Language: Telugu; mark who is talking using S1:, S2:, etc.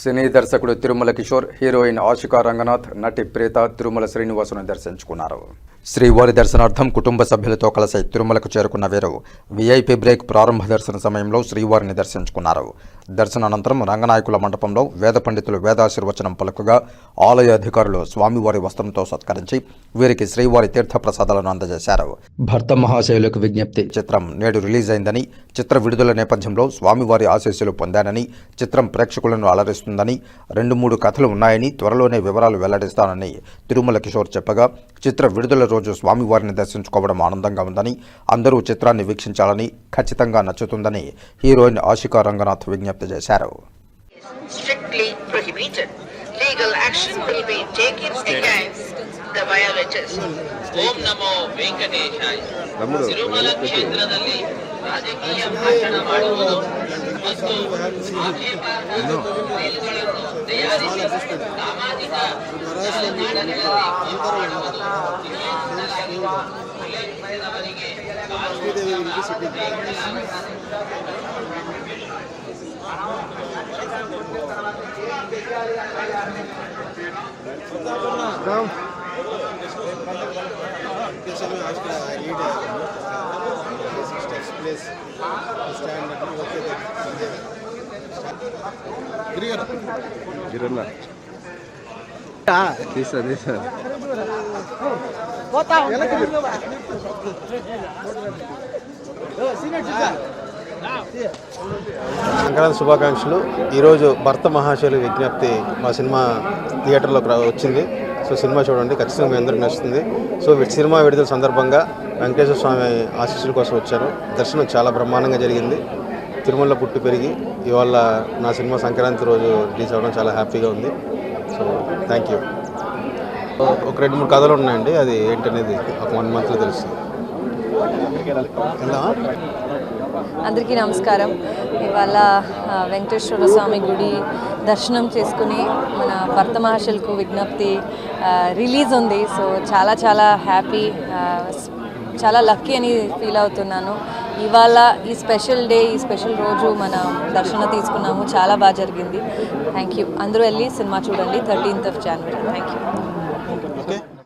S1: సినీ దర్శకుడు తిరుమల కిషోర్ హీరోయిన్ ఆశికా రంగనాథ్ నటి ప్రేత తిరుమల శ్రీనివాసును దర్శించుకున్నారు. శ్రీవారి దర్శనార్థం కుటుంబ సభ్యులతో కలిసి తిరుమలకు చేరుకున్న వీరు వీఐపీ బ్రేక్ ప్రారంభ దర్శన సమయంలో శ్రీవారిని దర్శించుకున్నారు. దర్శనానంతరం రంగనాయకుల మండపంలో వేద పండితులు వేదాశీర్వచనం పలుకగా ఆలయ అధికారులు స్వామివారి వస్త్రంతో సత్కరించి వీరికి శ్రీవారి తీర్థ ప్రసాదాలను అందజేశారు. భర్త మహాశయులకు విజ్ఞప్తి. చిత్రం నేడు రిలీజ్ అయిందని చిత్ర విడుదల నేపథ్యంలో స్వామివారి ఆశీస్సులు పొందానని చిత్రం ప్రేక్షకులను అలరిస్తుందని రెండు మూడు కథలు ఉన్నాయని త్వరలోనే వివరాలు వెల్లడిస్తానని తిరుమల కిషోర్ చెప్పగా చిత్ర విడుదల రోజు స్వామివారిని దర్శించుకోవడం ఆనందంగా ఉందని అందరూ చిత్రాన్ని వీక్షించాలని ఖచ్చితంగా నచ్చుతుందని హీరోయిన్ ఆశికా రంగనాథ్ విజ్ఞప్తి. చేశారు
S2: strictly prohibited. Legal action will be taken against the violators.
S3: ಓಂ ನಮೋ ವೆಂಕಟೇಶಾಯ ತಿರುಮಲ ಕ್ಷೇತ್ರದಲ್ಲಿ ರಾಜಕೀಯ ಭಾಷಣ ಮಾಡುವುದು ಮತ್ತು ಆಕ್ಷೇಪಾರ್ಹ ಮೇಲ್ಗಳನ್ನು ತಯಾರಿಸಿ ಸಾಮಾಜಿಕ ಜಾಲತಾಣಗಳಲ್ಲಿ ಪೋಸ್ಟ್ ಮಾಡುವುದು ನಿಷೇಧಿಸಲಾಗಿರುವ
S4: గిరన్న. తీసా తీసా.
S5: సంక్రాంతి శుభాకాంక్షలు. ఈరోజు భర్త మహాశైలి విజ్ఞప్తి మా సినిమా థియేటర్లోకి రా- వచ్చింది. సో సినిమా చూడండి ఖచ్చితంగా మీ అందరికి నచ్చుతుంది. సో సినిమా విడుదల సందర్భంగా వెంకటేశ్వర స్వామి ఆశీస్సుల కోసం వచ్చాను దర్శనం చాలా బ్రహ్మాండంగా జరిగింది. తిరుమలలో పుట్టి పెరిగి ఇవాళ నా సినిమా సంక్రాంతి రోజు రిలీజ్ అవ్వడం చాలా హ్యాపీగా ఉంది. So thank you. ఒక రెండు మూడు కథలు ఉన్నాయండి అది ఏంటనేది ఒక వన్ మంత్లో తెలుస్తుంది.
S6: అందరికీ నమస్కారం. ఇవాళ వెంకటేశ్వర స్వామి గుడి దర్శనం చేసుకుని మన భర్త మహర్షులకు విజ్ఞప్తి రిలీజ్ ఉంది. సో చాలా చాలా హ్యాపీ చాలా లక్కీ అని ఫీల్ అవుతున్నాను. ఇవాళ ఈ స్పెషల్ డే ఈ స్పెషల్ రోజు మన దర్శనం తీసుకున్నాము. చాలా బాగా జరిగింది. థ్యాంక్ యూ అందరూ వెళ్ళి సినిమా చూడండి thirteenth of January thank you